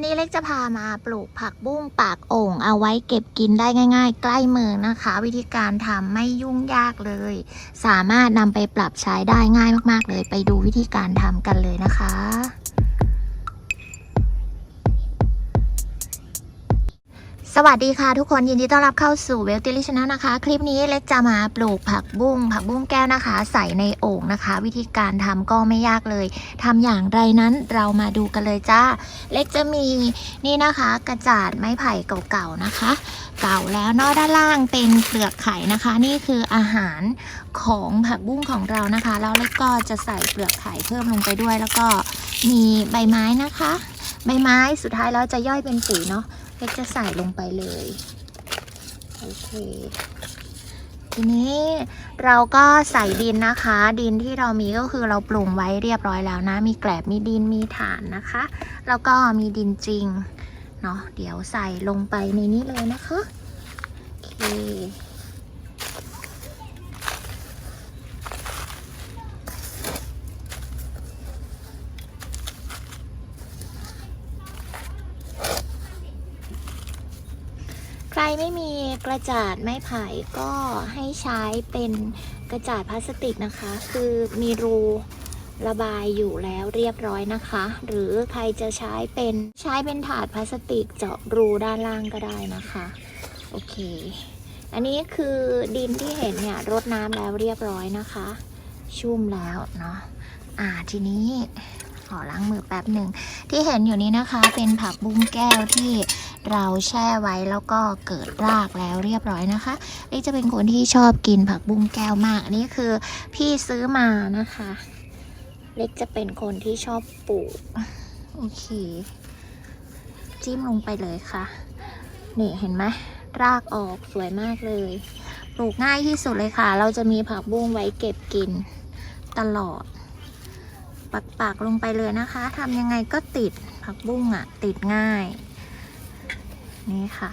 วันนี้เล็กจะพามาปลูกผักบุ้งปากโอ่งเอาไว้เก็บกินได้ง่าย ๆ ใกล้มือนะคะ วิธีการทำไม่ยุ่งยากเลย สามารถนำไปปรับใช้ได้ง่ายมากๆเลย ไปดูวิธีการทำกันเลยนะคะ วัสดีค่ะทุกคนยินดีต้อนรับเข้าสู่เวลติลิชนะนะคะ คลิปนี้เล็กจะมาปลูกผักบุ้งผักบุ้งแก้วนะคะ ใส่ในโอ่งนะคะ วิธีการทำก็ไม่ยากเลยทำอย่างไรนั้นเรามาดูกันเลยจ้า เล็กจะมีนี่นะคะ กระจาดไม้ไผ่เก่าๆนะคะ เก่าแล้วนอกด้านล่างเป็นเปลือกไข่นะคะ นี่คืออาหารของผักบุ้งของเรานะคะแล้วเล็กก็จะใส่เปลือกไข่เพิ่มลงไปด้วย แล้วก็มีใบไม้นะคะ ใบไม้สุดท้ายแล้วจะย่อยเป็นปุ๋ยเนาะ กจะใส่ลงไปเลย โอเค ทีนี้เราก็ใส่ดินนะคะ ดินที่เรามีก็คือเราปรุงไว้เรียบร้อยแล้วนะ มีแกลบมีดินมีฐานนะคะ แล้วก็มีดินจริงเนาะเดี๋ยวใส่ลงไปในนี้เลยนะคะ โอเค รไม่มีกระจาดไม้ไผ่ก็ให้ใช้เป็นกระจาดพลาสติกนะคะ คือมีรูระบายอยู่แล้วเรียบร้อยนะคะ หรือใครจะใช้เป็นใช้เป็นถาดพลาสติกเจาะรูด้านล่างก็ได้นะคะ โอเค อันนี้คือดินที่เห็นเนี่ยรดน้ำแล้วเรียบร้อยนะคะ ชุ่มแล้วเนาะอ่าทีนี้ขอล้างมือแป๊บหนึ่งที่เห็นอยู่นี้นะคะเป็นผักบุ้งแก้วที่ เราแช่ไว้แล้วก็เกิดรากแล้วเรียบร้อยนะคะเล็กจะเป็นคนที่ชอบกินผักบุ้งแก้วมากอันนี้คือพี่ซื้อมานะคะเล็กจะเป็นคนที่ชอบปลูกโอเค จิ้มลงไปเลยค่ะ นี่เห็นไหมรากออกสวยมากเลย ปลูกง่ายที่สุดเลยค่ะ เราจะมีผักบุ้งไว้เก็บกินตลอด ปักๆลงไปเลยนะคะทำยังไงก็ติดผักบุ้งอะติดง่าย นี่ค่ะ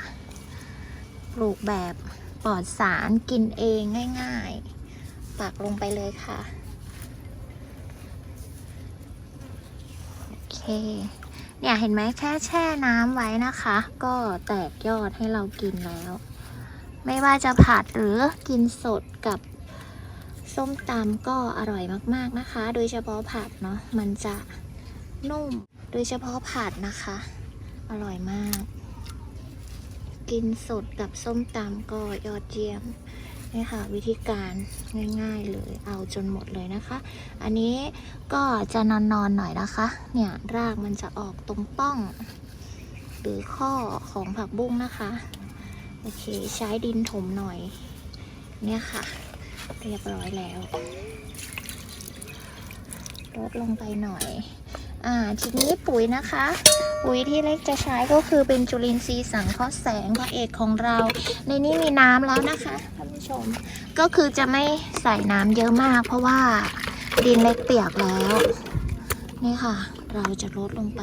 ปลูกแบบปลอดสารกินเองง่ายๆ ปักลงไปเลยค่ะ โอเค เนี่ยเห็นไหมแค่แช่น้ำไว้นะคะ ก็แตกยอดให้เรากินแล้ว ไม่ว่าจะผัดหรือกินสดกับส้มตำก็อร่อยมากๆนะคะ โดยเฉพาะผัดเนาะมันจะนุ่ม โดยเฉพาะผัดนะคะ อร่อยมาก กินสดกับส้มตำก็ยอดเยี่ยมนี่ค่ะวิธีการง่ายๆเลยเอาจนหมดเลยนะคะ อันนี้ก็จะนอนๆหน่อยนะคะ เนี่ยรากมันจะออกตรงป้อง หรือข้อของผักบุ้งนะคะ โอเคใช้ดินถมหน่อย เนี่ยค่ะ เรียบร้อยแล้วลดลงไปหน่อย อ่าทีนี้ปุ๋ยนะคะ ปุ๋ยที่เล็กจะใช้ก็คือเป็นจุลินทรีย์สังเคราะห์แสงพระเอกของเรา ในนี้มีน้ำแล้วนะคะท่านผู้ชม ก็คือจะไม่ใส่น้ำเยอะมาก เพราะว่าดินเล็กเปียกแล้วนี่ค่ะ เราจะลดลงไป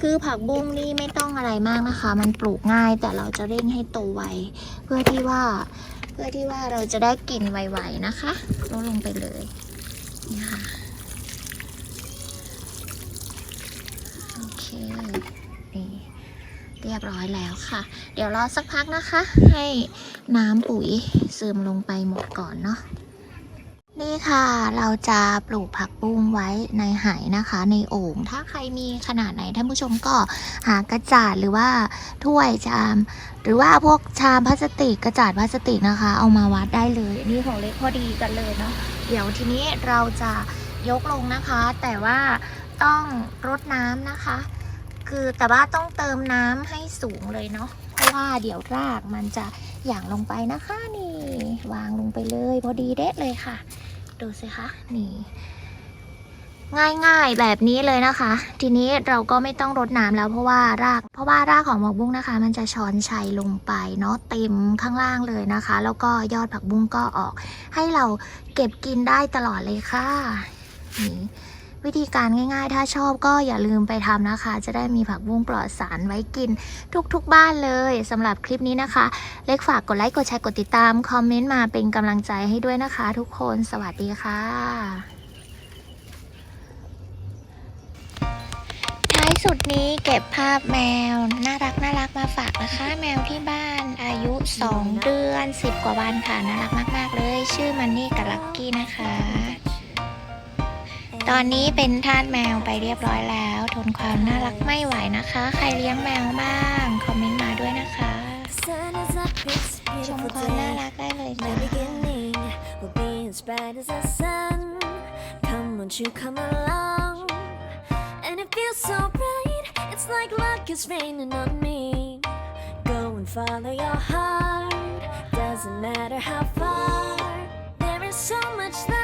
คือผักบุ้งนี่ไม่ต้องอะไรมากนะคะ มันปลูกง่ายแต่เราจะเร่งให้โตไวเพื่อที่ว่าเพื่อที่ว่าเราจะได้กินไวๆนะคะลดลงไปเลยนี่ค่ะ โอ เคนี่เรียบร้อยแล้วค่ะ เดี๋ยวรอสักพักนะคะ ให้น้ำปุ๋ยซึมลงไปหมดก่อนเนาะนี่ค่ะเราจะปลูกผักบุ้งไว้ในไหนะคะ ในโอ่งถ้าใครมีขนาดไหนท่านผู้ชมก็หากระจาดหรือว่าถ้วยชาม หรือว่าพวกชามพลาสติกกระจาดพลาสติกนะคะ เอามาวัดได้เลยนี่ของเล็กพอดีกันเลยเนาะเดี๋ยวทีนี้เราจะยกลงนะคะ แต่ว่า ต้องรดน้ำนะคะ คือแต่ว่าต้องเติมน้ำให้สูงเลยเนาะเพราะว่าเดี๋ยวรากมันจะหย่างลงไปนะคะ นี่ วางลงไปเลยพอดีเด็ดเลยค่ะ ดูสิคะนี่ง่ายๆแบบนี้เลยนะคะ ทีนี้เราก็ไม่ต้องรดน้ำแล้วเพราะว่าราก เพราะว่ารากของผักบุ้งนะคะ มันจะช้อนชัยลงไปเนาะเต็มข้างล่างเลยนะคะ แล้วก็ยอดผักบุ้งก็ออก ให้เราเก็บกินได้ตลอดเลยค่ะนี่ วิธีการง่ายๆ ถ้าชอบก็อย่าลืมไปทำนะคะ จะได้มีผักบุ้งปลอดสารไว้กินทุกๆบ้านเลยสำหรับคลิปนี้นะคะ เล็กฝากกดไลค์กดแชร์กดติดตาม คอมเมนต์มาเป็นกำลังใจให้ด้วยนะคะ ทุกคนสวัสดีค่ะท้ายสุดนี้เก็บภาพแมว น่ารักน่ารักมาฝากนะคะ แมวที่บ้านอายุ 2 เดือน 10 กว่าวันค่ะ น่ารักมาก ๆ เลย ชื่อมันนี่กับลักกี้นะคะ ตอนนี้เป็นทาสแมวไปเรียบร้อยแล้ว ทนความน่ารักไม่ไหวนะคะ ใครเลี้ยงแมวบ้าง คอมเมนต์มาด้วยนะคะชมความน่ารักได้เลยจ้า And it feels so bright, it's like luck is raining on me. Go and follow your heart, doesn't matter how far. There is so much love.